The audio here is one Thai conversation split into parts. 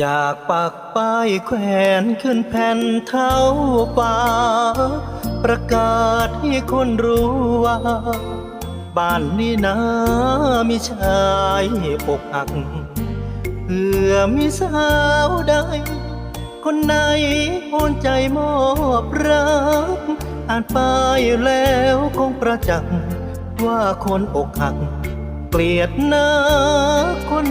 อยากปักป้ายแขวนขึ้นแผ่นเท้าป่า ประกาศให้คนรู้ว่า บ้านนี้นะมีชายอกหักเพื่อมีสาวใด คนไหนโอนใจมอบรัก อ่านป้ายแล้วคงประจักษ์ว่าคนอกหัก เกลียดน้าคน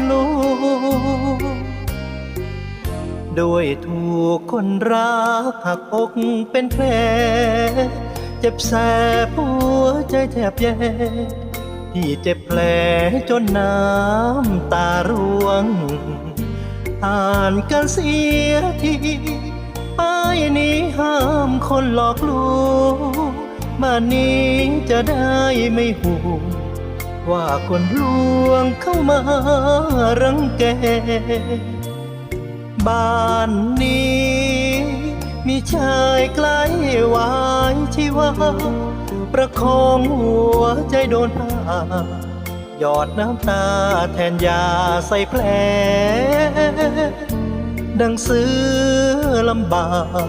รู้ด้วยถูกคนรักหักอกเป็นแผลเจ็บแสบหัวใจแทบแย่พี่เจ็บแผลจนน้ำตาร่วง อ่านกันเสียทีป้ายนี้ห้ามคนหลอกลวงบ้านนี้จะได้ไม่ห่วงว่าคนลวงเข้ามารังแก บ้านนี้ มีชายใกล้วายชีวา ประคองหัวใจโดนผ้าหยอดน้ำตาแทนยาใส่แผล ดังซื้อลำบาก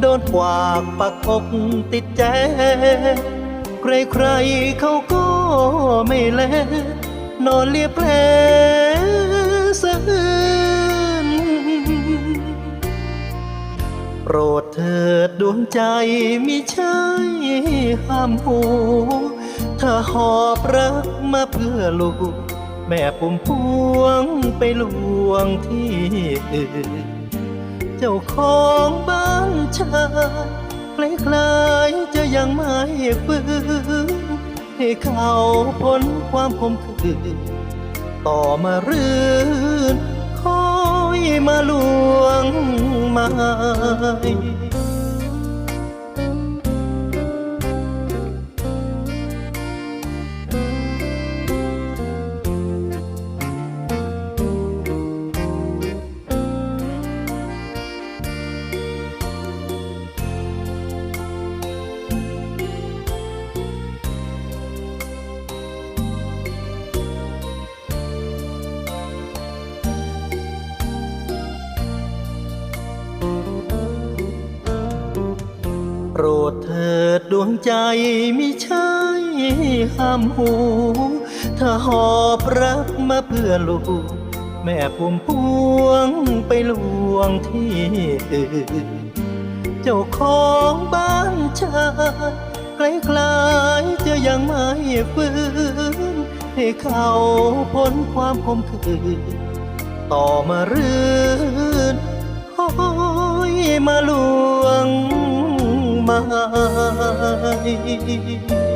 โดนกวากปักอกติดแจ ใครๆเขาก็ไม่แล นอนเลียแผลสะอื้ โปรดเถิดดวงใจมิใช่ห้ามหูถ้าหอบรักมาเพื่อลูก แม่ปุ่มพวงไปลวงที่อื่น เจ้าของบ้านชายคล้ายๆจะยังไม่ฟื้นให้เขาพ้นความคมคืนต่อมารื่นคอ มาลวงมาย ปรดเถิดดวงใจมิใช่ห้ามหู ถ้าหอบรักมาเพื่อลูก แม่พุ่มพวงไปลวงที่อื่นเจ้าของบ้านชายคล้ายๆจะยังไม่ฟื้นให้เขาพ้นความคมคืนต่อมารื่นโอ้ยมาลวงาย